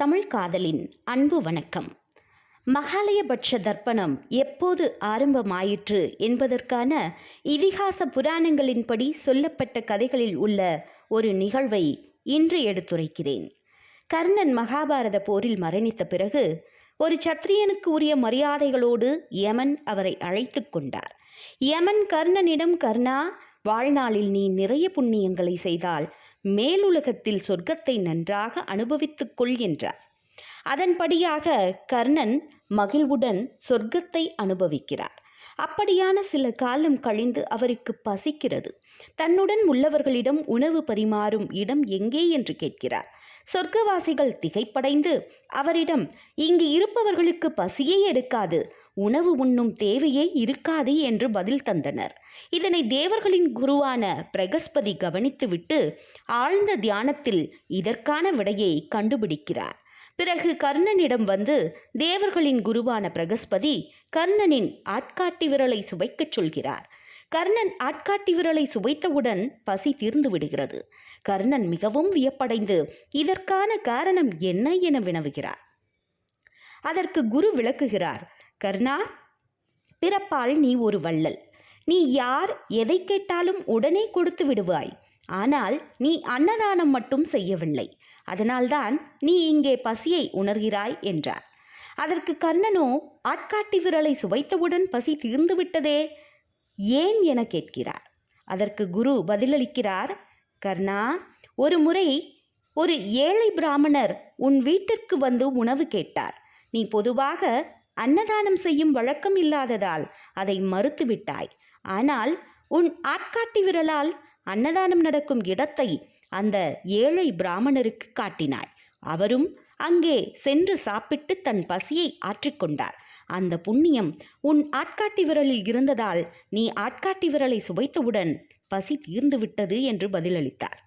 தமிழ் காதலின் அன்பு வணக்கம். மகாலயபட்ச தர்ப்பணம் எப்போது ஆரம்பமாயிற்று என்பதற்கான இதிகாச புராணங்களின்படி சொல்லப்பட்ட கதைகளில் உள்ள ஒரு நிகழ்வை இன்று எடுத்துரைக்கிறேன். கர்ணன் மகாபாரத போரில் மரணித்த பிறகு ஒரு சத்திரியனுக்கு உரிய மரியாதைகளோடு யமன் அவரை அழைத்து கொண்டார். யமன் கர்ணனிடம் கர்ணா வாழ்நாளில் நீ நிறைய புண்ணியங்களை செய்தால் மேலுலகத்தில் சொர்க்கத்தை நன்றாக அனுபவித்துக் கொள் என்றார். அதன்படியாக கர்ணன் மகிழ்வுடன் சொர்க்கத்தை அனுபவிக்கிறார். அப்படியான சில காலம் கழிந்து அவருக்கு பசிக்கிறது. தன்னுடன் உள்ளவர்களிடம் உணவு பரிமாறும் இடம் எங்கே என்று கேட்கிறார். சொர்க்கவாசிகள் திகைப்படைந்து அவரிடம் இங்கு இருப்பவர்களுக்கு பசியே எடுக்காது. உணவு உண்ணும் தேவையே இருக்காது என்று பதில் தந்தனர். இதனை தேவர்களின் குருவான பிரகஸ்பதி கவனித்துவிட்டு ஆழ்ந்த தியானத்தில் இதற்கான விடையை கண்டுபிடிக்கிறார். பிறகு கர்ணனிடம் வந்து தேவர்களின் குருவான பிரகஸ்பதி கர்ணனின் ஆட்காட்டி விரலை சுவைக்கச் சொல்கிறார். கர்ணன் ஆட்காட்டி விரலை சுவைத்தவுடன் பசி தீர்ந்து விடுகிறது. கர்ணன் மிகவும் வியப்படைந்து இதற்கான காரணம் என்ன என வினவுகிறார். அதற்கு குரு விளக்குகிறார். கர்ணா பிறப்பால் நீ ஒரு வள்ளல். நீ யார் எதை கேட்டாலும் உடனே கொடுத்து விடுவாய். ஆனால் நீ அன்னதானம் மட்டும் செய்யவில்லை. அதனால்தான் நீ இங்கே பசியை உணர்கிறாய் என்றார். அதற்கு கர்ணனோ ஆட்காட்டி விரலை சுவைத்தவுடன் பசி தீர்ந்துவிட்டதே ஏன் என கேட்கிறார். அதற்கு குரு பதிலளிக்கிறார் கர்ணா ஒரு முறை ஒரு ஏழை பிராமணர் உன் வீட்டிற்கு வந்து உணவு கேட்டார். நீ பொதுவாக அன்னதானம் செய்யும் வழக்கம் இல்லாததால் அதை மறுத்துவிட்டாய். ஆனால் உன் ஆட்காட்டி விரலால் அன்னதானம் நடக்கும் இடத்தை அந்த ஏழை பிராமணருக்கு காட்டினாய். அவரும் அங்கே சென்று சாப்பிட்டு தன் பசியை ஆற்றிக்கொண்டார் அந்த புண்ணியம் உன் ஆட்காட்டி விரலில் இருந்ததால் நீ ஆட்காட்டி விரலை சுவைத்தவுடன் பசி தீர்ந்துவிட்டது என்று பதிலளித்தார்.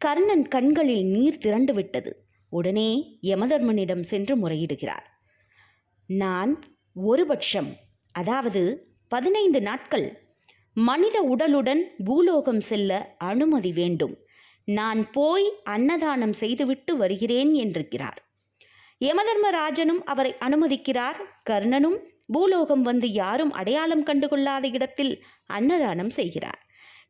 கர்ணன் கண்களில் நீர் திரண்டுவிட்டது உடனே யமதர்மனிடம் சென்று முறையிடுகிறார். நான் ஒரு பட்சம் அதாவது பதினைந்து நாட்கள் மனித உடலுடன் பூலோகம் செல்ல அனுமதி வேண்டும். நான் போய் அன்னதானம் செய்துவிட்டு வருகிறேன் என்றிருக்கிறார். யமதர்மராஜனும் அவரை அனுமதிக்கிறார். கர்ணனும் பூலோகம் வந்து யாரும் அடையாளம் கண்டுகொள்ளாத இடத்தில் அன்னதானம் செய்கிறார்.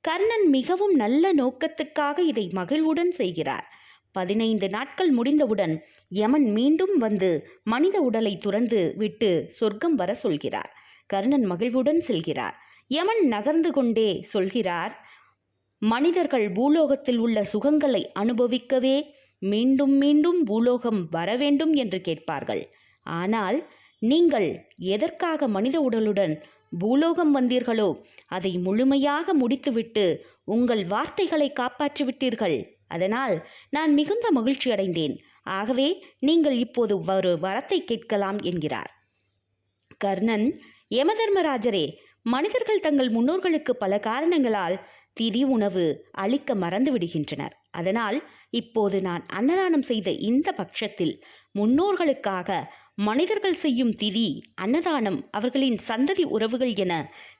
கர்ணன் மிகவும் நல்ல நோக்கத்துக்காக இதை மகிழ்வுடன் செய்கிறார். பதினைந்து நாட்கள் முடிந்தவுடன் யமன் மீண்டும் வந்து மனித உடலை துறந்து விட்டு சொர்க்கம் வர சொல்கிறார். கர்ணன் மகிழ்வுடன் செல்கிறார். யமன் நகர்ந்து கொண்டே சொல்கிறார் மனிதர்கள் பூலோகத்தில் உள்ள சுகங்களை அனுபவிக்கவே மீண்டும் மீண்டும் பூலோகம் வர வேண்டும் என்று கேட்பார்கள். ஆனால் நீங்கள் எதற்காக மனித உடலுடன் பூலோகம் வந்தீர்களோ அதை முழுமையாக முடித்துவிட்டு உங்கள் வார்த்தைகளை காப்பாற்றிவிட்டீர்கள். அதனால் நான் மிகுந்த மகிழ்ச்சி அடைந்தேன். ஆகவே நீங்கள் இப்போது ஒரு வரத்தை கேட்கலாம் என்கிறார். கர்ணன் யமதர்மராஜரே மனிதர்கள் தங்கள் முன்னோர்களுக்கு பல காரணங்களால் திதி உணவு அளிக்க மறந்து விடுகின்றனர். அதனால் இப்போது நான் அன்னதானம் செய்த இந்த பட்சத்தில் முன்னோர்களுக்காக மனிதர்கள் செய்யும் திதி அன்னதானம் அவர்களின் சந்ததி உறவுகள் என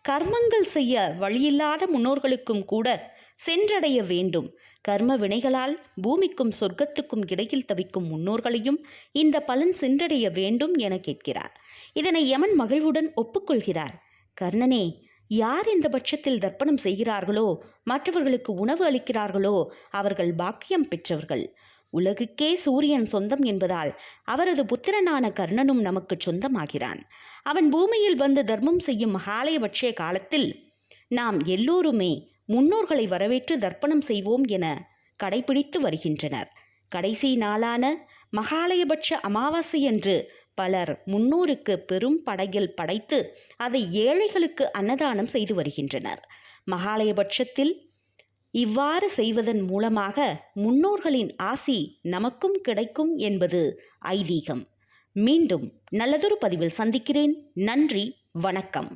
கர்மங்கள் செய்ய வழியில்லாத முன்னோர்களுக்கும் கூட சென்றடைய வேண்டும். கர்ம வினைகளால் பூமிக்கும் சொர்க்கத்துக்கும் இடையில் தவிக்கும் முன்னோர்களையும் இந்த பலன் சென்றடைய வேண்டும் என கேட்கிறார். இதனை யமன் மகிழ்வுடன் ஒப்புக்கொள்கிறார். கர்ணனே யார் இந்த பட்சத்தில் தர்ப்பணம் செய்கிறார்களோ மற்றவர்களுக்கு உணவு அளிக்கிறார்களோ அவர்கள் பாக்கியம் பெற்றவர்கள். உலகுக்கே சூரியன் சொந்தம் என்பதால் அவரது புத்திரனான கர்ணனும் நமக்கு சொந்தமாகிறான். அவன் பூமியில் வந்து தர்மம் செய்யும் மகாலயபட்ச காலத்தில் நாம் எல்லோருமே முன்னோர்களை வரவேற்று தர்ப்பணம் செய்வோம் என கடைபிடித்து வருகின்றனர். கடைசி நாளான மகாலயபட்ச அமாவாசை என்று பலர் முன்னோருக்கு பெரும் படையில் படைத்து அதை ஏழைகளுக்கு அன்னதானம் செய்து வருகின்றனர். மகாலயபட்சத்தில் இவ்வாறு செய்வதன் மூலமாக முன்னோர்களின் ஆசி நமக்கும் கிடைக்கும் என்பது ஐதீகம். மீண்டும் நல்லதொரு பதிவில் சந்திக்கிறேன். நன்றி. வணக்கம்.